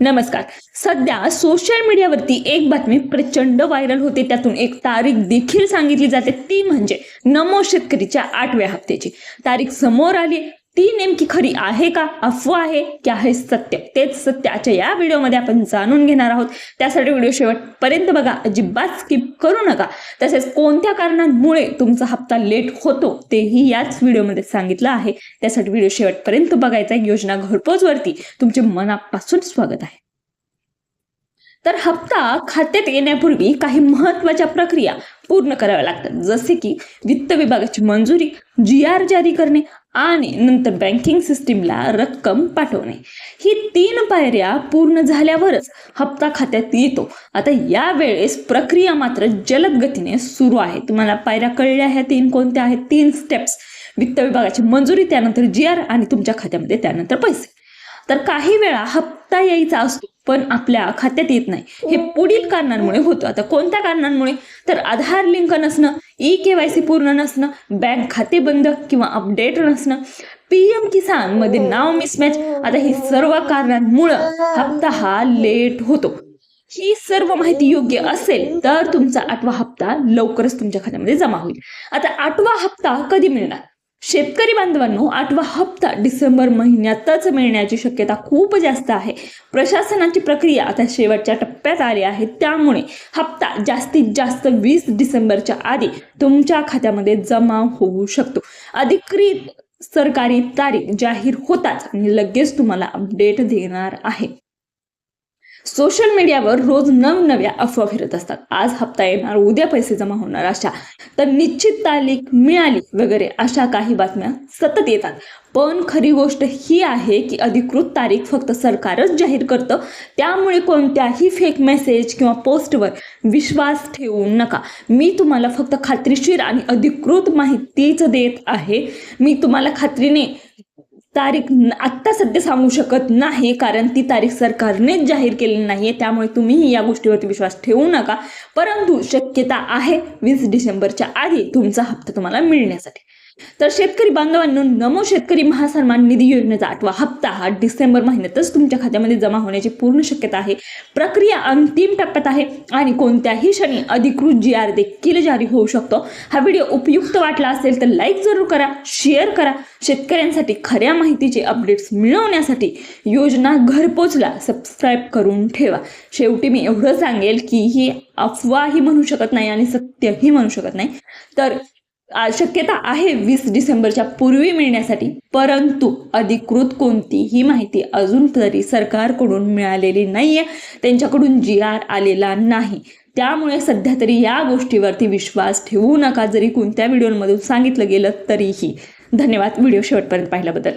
नमस्कार. सध्या सोशल मीडियावरती एक बातमी प्रचंड व्हायरल होते. त्यातून एक तारीख देखील सांगितली जाते. ती म्हणजे नमो शेतकरीच्या आठव्या हप्त्याची. तारीख समोर आली ती नेमकी खरी आहे का? अफवा आहे? की आहे सत्य? तेच सत्याच्या या व्हिडिओमध्ये आपण जाणून घेणार आहोत. त्यासाठी व्हिडिओ शेवटपर्यंत बघा. अजिबात स्किप करू नका. तसेच कोणत्या कारणांमुळे तुमचा हप्ता लेट होतो तेही याच व्हिडिओमध्ये सांगितलं आहे. त्यासाठी व्हिडिओ शेवटपर्यंत बघायचा योजना घरपोचवरती तुमचे मनापासून स्वागत आहे. तर हप्ता खात्यात येण्यापूर्वी काही महत्त्वाच्या प्रक्रिया पूर्ण कराव्या लागतात. जसे की वित्त विभागाची मंजुरी जी आर जारी करणे आणि नंतर बँकिंग सिस्टीमला रक्कम पाठवणे. ही तीन पायऱ्या पूर्ण झाल्यावरच हप्ता खात्यात येतो. आता या वेळेस प्रक्रिया मात्र जलद गतीने सुरू आहे. तुम्हाला पायऱ्या कळल्या ह्या तीन कोणत्या आहेत? तीन स्टेप्स वित्त विभागाची मंजुरी त्यानंतर जी आर आणि तुमच्या खात्यामध्ये त्यानंतर पैसे. तर काही वेळा हप्ता यायचा असतो पण आपल्या खात्यात येत नाही. हे पुढील कारणांमुळे होतं. आता कोणत्या कारणांमुळे? तर आधार लिंक नसणं ई के वाय सी पूर्ण नसणं बँक खाते बंद किंवा अपडेट नसणं पी एम किसानमध्ये नाव मिसमॅच आता ही सर्व कारणांमुळं हप्ता हा लेट होतो. ही सर्व माहिती योग्य असेल तर तुमचा आठवा हप्ता लवकरच तुमच्या खात्यामध्ये जमा होईल. आता आठवा हप्ता कधी मिळणार? शेतकरी बांधवांनो आठवा हप्ता डिसेंबर महिन्यातच मिळण्याची शक्यता खूप जास्त आहे. प्रशासनाची प्रक्रिया आता शेवटच्या टप्प्यात आली आहे. त्यामुळे हप्ता जास्तीत जास्त वीस डिसेंबरच्या आधी तुमच्या खात्यामध्ये जमा होऊ शकतो. अधिकृत सरकारी तारीख जाहीर होताच आणि लगेच तुम्हाला अपडेट देणार आहे. सोशल मीडियावर रोज नवनव्या अफवा फिरत असतात. आज हप्ता येणार उद्या पैसे जमा होणार अशा. तर निश्चित तारीख मिळाली वगैरे अशा काही बातम्या सतत येतात. पण खरी गोष्ट ही आहे की अधिकृत तारीख फक्त सरकारच जाहीर करतं. त्यामुळे कोणत्याही फेक मेसेज किंवा पोस्टवर विश्वास ठेवू नका. मी तुम्हाला फक्त खात्रीशीर आणि अधिकृत माहितीच देत आहे. मी तुम्हाला खात्रीने तारीख आत्ता सध्या सांगू शकत नाही कारण ती तारीख सरकारनेच जाहीर केलेली नाहीये त्यामुळे तुम्हीही या गोष्टीवरती विश्वास ठेवू नका. परंतु शक्यता आहे वीस डिसेंबरच्या आधी तुमचा हप्ता तुम्हाला मिळण्यासाठी. तर शेतकरी बांधवांनो नमो शेतकरी महासन्मान निधी योजनेचा आठवा हप्ता हा डिसेंबर महिन्यातच तुमच्या खात्यामध्ये जमा होण्याची पूर्ण शक्यता आहे. प्रक्रिया अंतिम टप्प्यात आहे आणि कोणत्याही क्षणी अधिकृत जी आर देखील जारी होऊ शकतो. हा व्हिडिओ उपयुक्त वाटला असेल तर लाईक जरूर करा शेअर करा. शेतकऱ्यांसाठी खऱ्या माहितीचे अपडेट्स मिळवण्यासाठी योजना घरपोचला सबस्क्राईब करून ठेवा. शेवटी मी एवढं सांगेल की ही अफवाही म्हणू शकत नाही आणि सत्यही म्हणू शकत नाही. तर शक्यता आहे वीस डिसेंबरच्या पूर्वी मिळण्यासाठी परंतु अधिकृत कोणतीही माहिती अजून तरी सरकारकडून मिळालेली नाहीये. त्यांच्याकडून जी आर आलेला नाही. त्यामुळे सध्या तरी या गोष्टीवरती विश्वास ठेवू नका. जरी कोणत्या व्हिडिओमधून सांगितलं गेलं तरीही. धन्यवाद. व्हिडिओ शेवटपर्यंत पाहिल्याबद्दल.